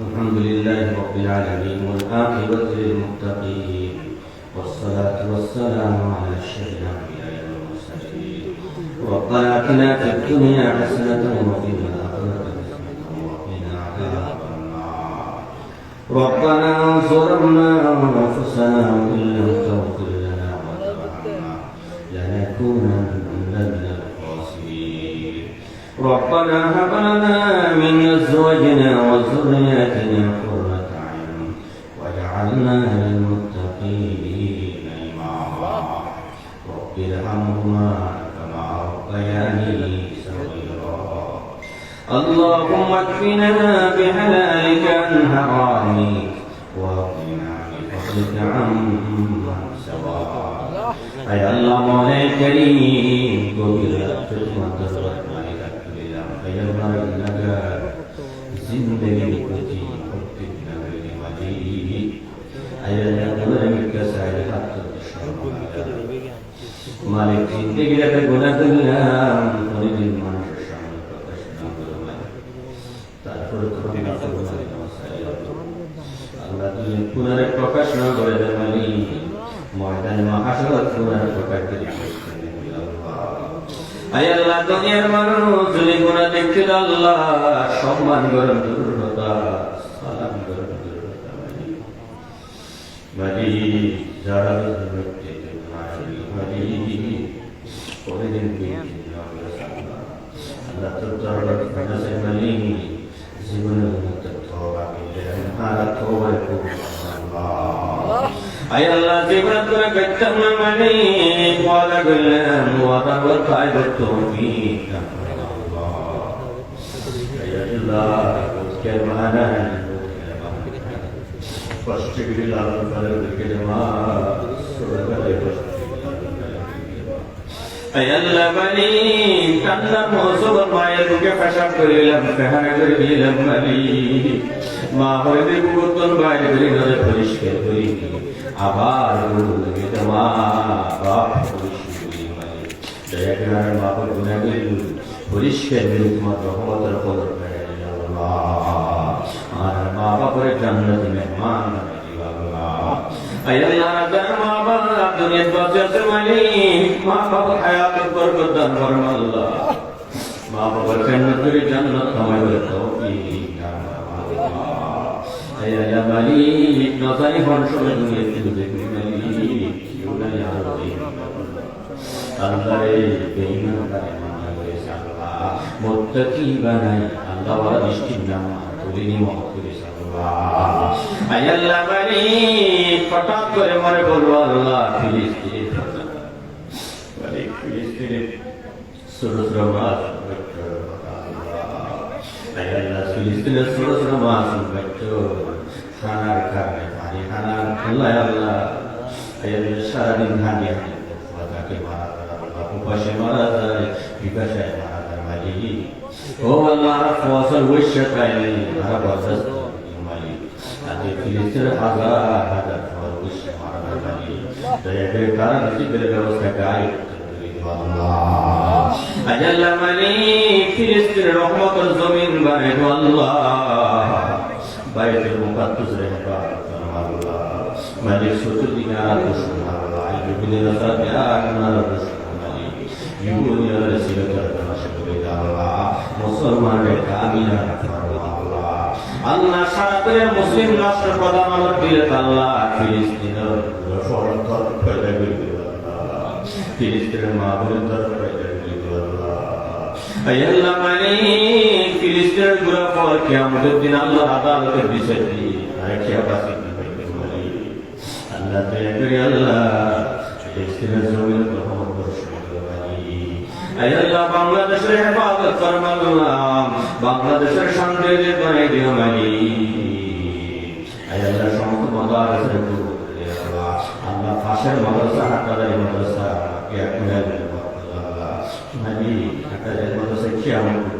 الحمد لله رب العالمين والعاقبة للمتقين والصلاة والسلام على أشرف الأنبياء والمرسلين. ربنا آتنا في الدنيا حسنة وفي الآخرة حسنة وقنا عذاب النار. ربنا انصرنا أنفسنا وإن لم ربنا هب لنا من أزواجنا وذرياتنا قرة أعين واجعلنا للمتقين إماما. رب ارحمهما كما ربياني صغيرا. اللهم اكفنا بحلالك عن حرامك وقنا بفضلك عمن سواك. أي الله مولاي الكريم قبل خدمة لله خير إنك زندگی کتی حبی نبی مدی أي الله نورك سعي حتى মালিক জিন্দগি রাখে গুণা করলাম অনেকদিন মানুষের সামনে প্রকাশ না করলাম তারপরে তো বিনা গুণা দিলাম আল্লাহ তুমি পুনরে প্রকাশ না করে দেন মালি ময়দানে মহাসভা পুনরে প্রকাশ করে আই আল্লাহ দুনিয়ার মানুষ যদি গুণা দেখতে আল্লাহ সম্মান করেন দুর্বলতা সালাম করেন দুর্বলতা মালি যারা ব্যক্তি মালি কোনদিন আল্লাহ তোর মধ্যে তওবা করলে আর তওবা করব আল্লাহ আয় আল্লাহ জীবন করে গচ্ছাম না মানে ওয়াদা করলাম ওয়াদা কর ফায়দা তৌফিক আল্লাহ আয় করে করে করে করে মা হইতে পুরাতন বাইরে করে নদে পরিষ্কার করি আবার লাগে মা, বাপ করি দয়া করে আমার বাপের গুণা পরিষ্কার করি তোমার রহমতের কদর পেয়ে আর মা বাপের জান্নাতি মেহমান বাবা হায়াতের বরকত দান করুন আল্লাহ। মা বাবার জান্নাত করে জান্নাত কামাই করে তৌফিক দান করুন আল্লাহ আয় আল্লাহ মালিক নজানি হন সময় দুনিয়া থেকে দেখবি মালিক কেউ নাই আর আল্লাহ মানা মুত্তাকি বানাই আল্লাহ ওয়ালা দৃষ্টির নাম তুলে নিয়ে করেছে আল্লাহ আয় আল্লাহ মালিক হঠাৎ করে মনে বলব আল্লাহ মানে ছোট ছোট মাছ বাচ্চ খানার কারণে পানি খানার আল্লাহ। আল্লাহ সারাদিন হানি তাকে মারা যায় উপাসে মারা যায় বিকাশায় মারা যায় মালিক ও আল্লাহ ফসল বৈশ্য খায়নি আর বরদাস্ত মালিক আজকে ফিলিস্তিনের হাজার হাজার ফল বৈশ্য মারা যায় মালিক দয়া তারা জমিন বাইরের মুকাদ্দাস রে আল্লাহ মালিক আর নার দুশ্মন মালিক ইউনিয়ন সিলেটার নাশ করে আল্লাহ মুসলমানের কামিনা আল্লাহ আল্লাহ সারা মুসলিম রাষ্ট্র প্রধানমন্ত্রী আল্লাহ। ফিলিস্তিনের করে আল্লাহ। ফিলিস্তিনের মা বোনের তরফ করে আল্লাহ। আল্লাহ মালিক ফিলিস্তিনের গুড়া পর কিয়ামতের দিন আল্লাহ আদালতের বিষয় দিয়ে আল্লাহ দয়া আল্লাহ ফিলিস্তিনের জমির বাংলাদেশের হেফাজত ফরমালাম বাংলাদেশের আমার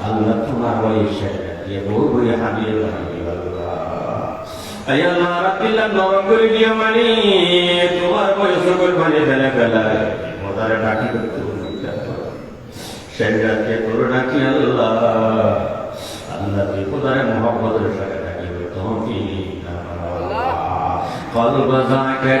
আল্লাহ তোমার ওই শেখরা দিয়ে বহু বই হাবিয়ে আল্লাহ রাব্বিল্লাহ নরম করে দিয়ে মানে তোমার বই সকল মানে ফেলে ফেলায় মোদারে ডাকি করতে শেখরা দিয়ে তোর ডাকি আল্লাহ আল্লাহ তুই কোদারে মহাপদের সাথে ডাকি তখন কি قلب ذاکر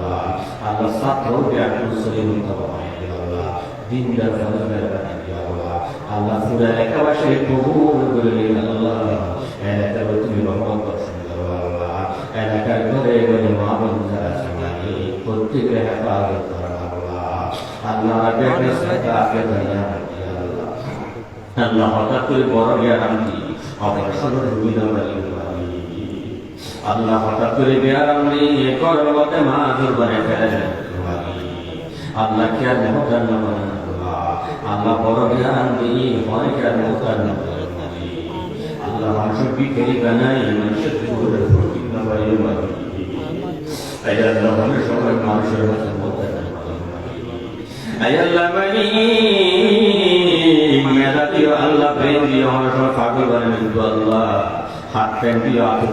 আল্লাহ আল্লাহ ছাত্র ব্যাকুল সলিম আল্লাহ দিনদার ফলবের আল্লাহ আল্লাহ পুরো এলাকাবাসী কবুল করে নিন আল্লাহ এলাকার তুমি রহমত বর্ষণ করো আল্লাহ এলাকার ঘরে ঘরে মা বোন যারা সমানি আল্লাহ হঠাৎ করে বড় জ্ঞান দি অপারেশন রুগী আল্লাহ হঠাৎ করে বেয়ারাম নিয়ে করবতে মা দুর্বারে ফেলে আল্লাহ কে আর মহতার নাম আল্লাহ বড় জ্ঞান দিয়ে হয় কে আর মহতার নাম আল্লাহ মানুষের বিকেলি বানাই মানুষের জীবনের প্রতীক না বাড়িয়ে বাড়ি তাই আল্লাহ মানুষ সবাই মানুষের মহতার নাম আই আল্লাহ মানি আল্লাহ, প্রেম হাত প্যান দিও আতুর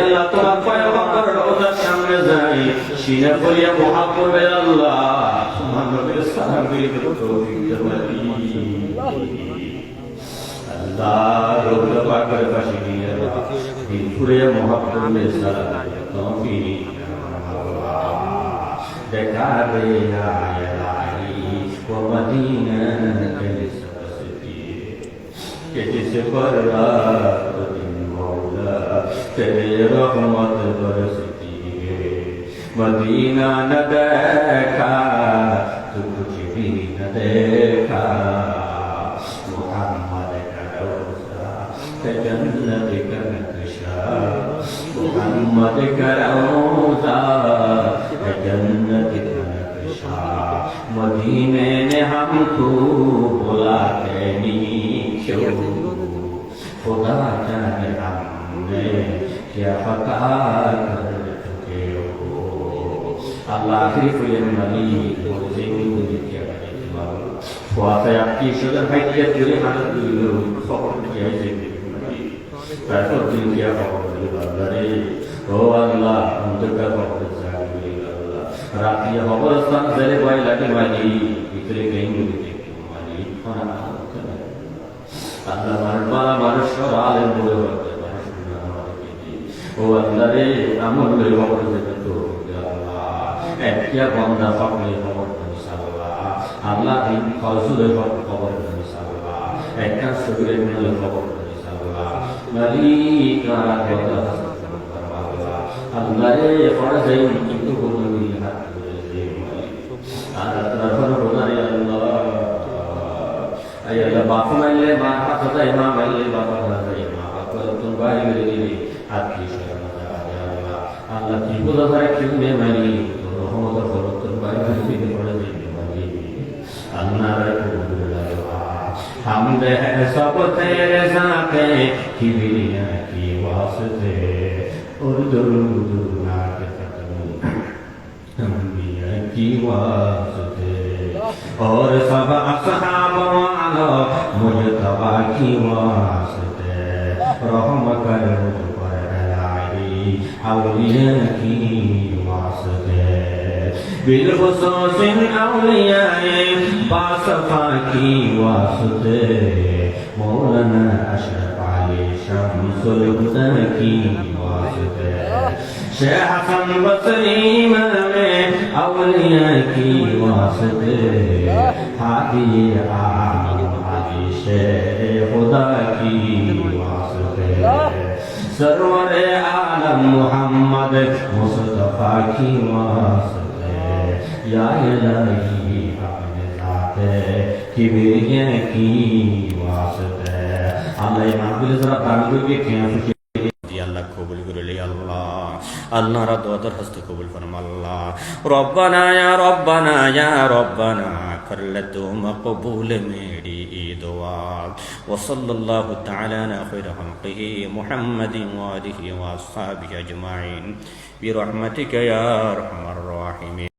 আল্লাহ তোমার পয়গম্বর রওজার সামনে যাই সিনা করিয়া মহা করবে আল্লাহ তোমার নবীর সাহাবীর তৌফিক আল্লাহ দেখা तेरा मत बरसती मदीना न देखा तू कुछ भी न देखा मोहम्मद का रोजा ते जन्नत कर नक्शा मोहम्मद का रोजा ते जन्नत का नक्शा मदीने ने हमको बुलाते नहीं खुदा जाने हमने يا فتاة الله يعرف المني والزين وسيأتي شجر حي يجري على الدين فقط يجري তারপর দিনকে ও আল্লাহ অন্ধকার কবর আল্লাহ রাত্রি অবস্থান জেলে ভয় লাগে মানি মানুষ আলেম বলে ও আল্লাহ। রে আমল করে খবর দেবে তো একটা বন্দা পাকলে খবর সাল্লাহ আল্লাহ। দিন ফসলে খবর সাল্লাহ একটা শরীরে মিলে খবর সাল্লাহ মালিক কথা আল্লাহ রে ফরজ এই কিন্তু কোনো আর আপনার ফরজ আল্লাহ ayah bapak maile bapak kata imam maile bapak kata imam bapak tuh bayi berdiri hati Allah আল্লাহ জীবন ধারা কেউ নে মারি রহমত ফলত বাইরে দিতে পারে দিতে মারি আল্লাহ حمد ہے سب تیرے ساتے کبریا کی واسطے اور درود ناک ختم انبیاء کی واسطے اور سب اصحاب والا مجتبہ کی واسطے رحم کرو حوليائه واسطه بالخصوص الأولياء باصفاك واسطه مولانا أشرف علي شمس الهدى واسطه شيخ حسن بصري إمام أولياء واسطه هذه أعمال حديث خدا کی সরোয়ারে আলম মোহাম্মদ মুস্তফা কি মাসতে ইয়া ইলাহি হামে জাতে, কি বেগে কি ওয়াসতে আল্লাহ মাহবুবে যারা বাংলাকে কেন কবুল করলি আল্লাহ। আল্লাহ রা দোয়া দরখাস্ত কবুল ফরম আল্লাহ। রব্বানা ইয়া রব্বানা ইয়া রব্বানা, করলে তো মকবুল মে الأبرار وصلى الله تعالى على خير خلقه محمد وآله وأصحابه أجمعين. برحمتك يا أرحم الراحمين.